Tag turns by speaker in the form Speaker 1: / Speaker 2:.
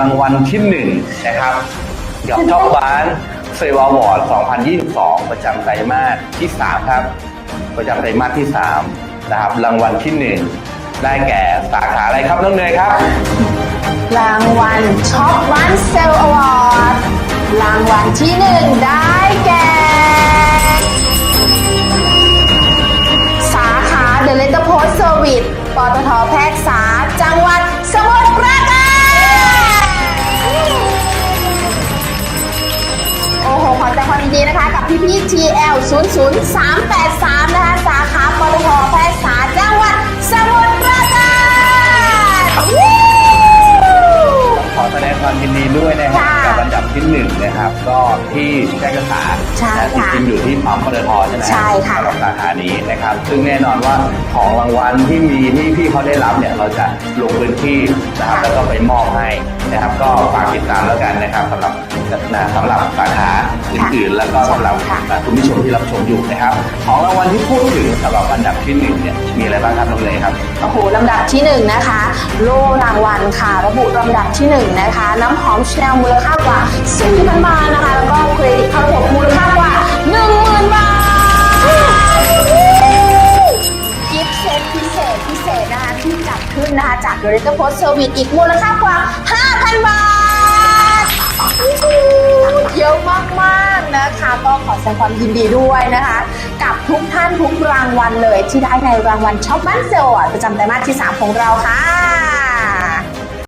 Speaker 1: รางวัลที่หนึ่งนะครับกับท็อปบ้านเซลวอร์ด 2022 ประจำไตรมาสที่ 3 ครับ ประจำไตรมาสที่ 3 นะครับ รางวัลที่1ได้แก่สาขาอะไรครับน้องเนยครับ
Speaker 2: รางวัลช็อปวันเซลอวอร์ด รางวัลที่หนึ่งได้แก่ สาขา The Letter Post Service ปตทแพรกษาจังหวัด ความยินดีนะคะกับพี่พี่ TL 00383นะคะสาขาปตทแพรกษาจังหวัดสมุทรปราการวู้
Speaker 1: ขอแสดงความยินดีด้วยนะครับ
Speaker 2: ค่ะ
Speaker 1: กับอันดับที่หนึ่งนะครับ ก็ที่แจ้งกษา
Speaker 2: ใช่
Speaker 1: และจ
Speaker 2: ค่ะ
Speaker 1: ริงๆอยู่ที่ปั๊มปตทใช่ไหม
Speaker 2: ใช่ค่ะ
Speaker 1: สำหรับสาขานี้นะครับ ซึ่งแน่นอนว่าของรางวัลที่มีที่พี่เขาได้รับเนี่ยเราจะลงพื้นที่นะครับแล้วก็ไปมอบให้ นะครับ ก็ฝากติดตามแล้วกันนะครับสำหรับนะสำหรับสาขาอื่นๆ แล้วก็สำหรับ
Speaker 2: ค่ะ
Speaker 1: คุณผู้ชมที่รับชมอยู่นะครับ ของรางวัลที่พูดถึงสำหรับอันดับที่หนึ่งเนี่ยมีอะไรบ้างครับน้องเลยครับ
Speaker 2: โอ้โหลำดับที่หนึ่งนะคะ โล่รางวัลค่ะ ระบุลำดับที่หนึ่งนะคะ น้ำหอมชาแนลมูลค่ากว่า4,000บาทนะคะ แล้วก็ พิเศษพิเศษนะคะที่จัดขึ้นนะคะจาก The Letter Post Service อีกมูลค่ากว่า 5,000 บาทเยอะมากๆนะคะก็ขอแสดงความยินดีด้วยนะคะ กับทุกท่านทุกรางวัลเลยที่ได้ในรางวัลช็อปบ้านเซลล์ประจำไตรมาสที่ 3 ของเราค่ะ